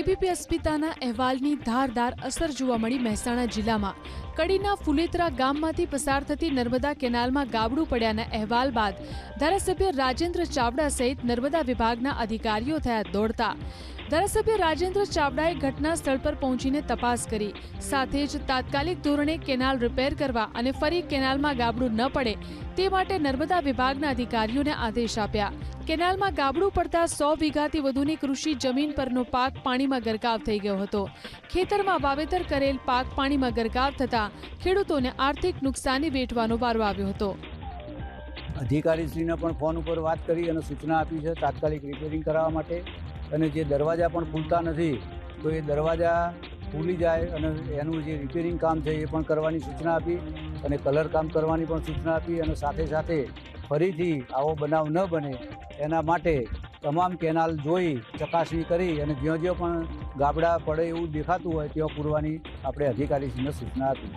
ABP અસ્મિતાના અહેવાલની ધારદાર અસર જોવા મળી મહેસાણા જિલ્લામાં. કડીના ફુલેતરા ગામમાંથી પસાર થતી નર્મદા કેનાલમાં ગાબડું પડ્યાના અહેવાલ બાદ ધારાસભ્ય રાજેન્દ્ર ચાવડા સહિત નર્મદા વિભાગના અધિકારીઓ થયા દોડતા. ધારાસભ્ય રાજેન્દ્ર ચાવડાએ ઘટના સ્થળ પર પહોંચીને તપાસ કરી. સાથે જ તાત્કાલિક ધોરણે કેનાલ રિપેર કરવા અને ફરી કેનાલમાં ગાબડું ન પડે તે માટે નર્મદા વિભાગના અધિકારીઓને આદેશ આપ્યા. કેનાલમાં ગાબડું પડતા સો વીઘાથી વધુની કૃષિ જમીન પરનો પાક પાણીમાં ગરકાવ થઈ ગયો હતો. ખેતરમાં વાવેતર કરેલ પાક પાણીમાં ગરકાવ થતાં ખેડૂતોને આર્થિક નુકસાની વેઠવાનો વારો આવ્યો હતો. અધિકારીશ્રીને પણ ફોન ઉપર વાત કરી અને સૂચના આપી છે તાત્કાલિક રિપેરિંગ કરાવવા માટે. અને જે દરવાજા પણ ખુલતા નથી, તો એ દરવાજા ખુલી જાય અને એનું જે રિપેરિંગ કામ છે એ પણ કરવાની સૂચના આપી અને કલર કામ કરવાની પણ સૂચના આપી અને સાથે સાથે ફરીથી આવો બનાવ ન બને એના માટે તમામ કેનાલ જોઈ, ચકાસણી કરી અને જ્યાં જ્યાં પણ ગાબડા પડે એવું દેખાતું હોય ત્યાં પૂરવાની આપણે અધિકારીશ્રીને સૂચના આપી.